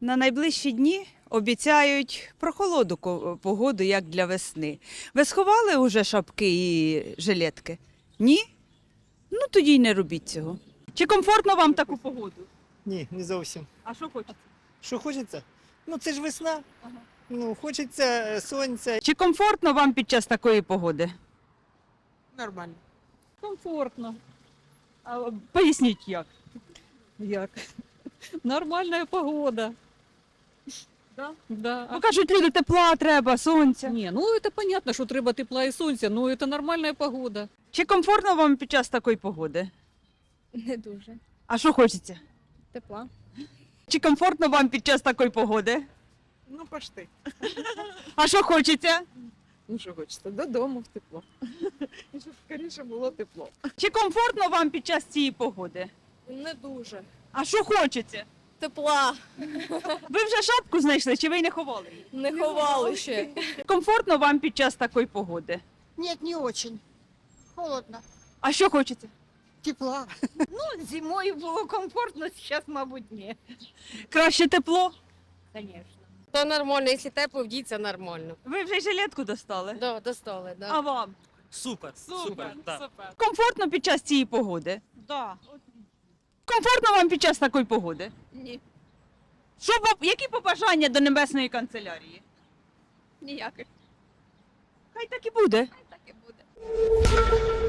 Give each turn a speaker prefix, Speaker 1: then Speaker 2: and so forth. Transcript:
Speaker 1: На найближчі дні обіцяють прохолоду погоду, як для весни. Ви сховали уже шапки і жилетки? Ні? Ну тоді й не робіть цього. Чи комфортно вам таку погоду?
Speaker 2: Ні, не зовсім.
Speaker 1: А що хочеться?
Speaker 2: Що хочеться? Ну це ж весна.
Speaker 1: Ага.
Speaker 2: Ну, хочеться е, сонця.
Speaker 1: Чи комфортно вам під час такої погоди?
Speaker 3: Нормально.
Speaker 4: Комфортно.
Speaker 1: А, поясніть як.
Speaker 4: Як? Нормальная погода.
Speaker 1: Да?
Speaker 4: Да.
Speaker 1: Ну кажуть, люди тепла треба, сонця.
Speaker 4: Не, ну это понятно, что треба тепла и сонця, но это нормальная погода.
Speaker 1: Чи комфортно вам під час такої погоди?
Speaker 5: Не дуже.
Speaker 1: А що хочеться?
Speaker 5: Тепла.
Speaker 1: Чи комфортно вам під час такої погоди?
Speaker 3: Ну, пошти.
Speaker 1: А що хочеться?
Speaker 3: Ну, що хочеться, додому в тепло. І щоб скоріше було тепло.
Speaker 1: Чи комфортно вам під час цієї погоди?
Speaker 5: Не дуже.
Speaker 1: А що хочеться?
Speaker 5: Тепла.
Speaker 1: Ви вже шапку знайшли, чи ви й не ховали?
Speaker 5: Не ховали ще.
Speaker 1: Комфортно вам під час такої погоди?
Speaker 6: Нет, не очень. Холодно.
Speaker 1: А що хочеться?
Speaker 6: Тепла.
Speaker 7: Ну, Зимою було комфортно, зараз, мабуть, ні.
Speaker 1: Краще тепло?
Speaker 7: Звісно.
Speaker 5: Та нормально, якщо тепло, вдіться нормально.
Speaker 1: Ви вже й жилетку достали?
Speaker 5: Да, достали, да.
Speaker 1: А вам?
Speaker 8: Супер, супер,
Speaker 4: супер.
Speaker 1: Комфортно під час цієї погоди?
Speaker 4: Да.
Speaker 1: Комфортно вам під час такої погоди?
Speaker 5: Ні.
Speaker 1: Що які побажання до небесної канцелярії?
Speaker 5: Ніяких.
Speaker 1: Хай так і буде.
Speaker 5: Хай Так і буде.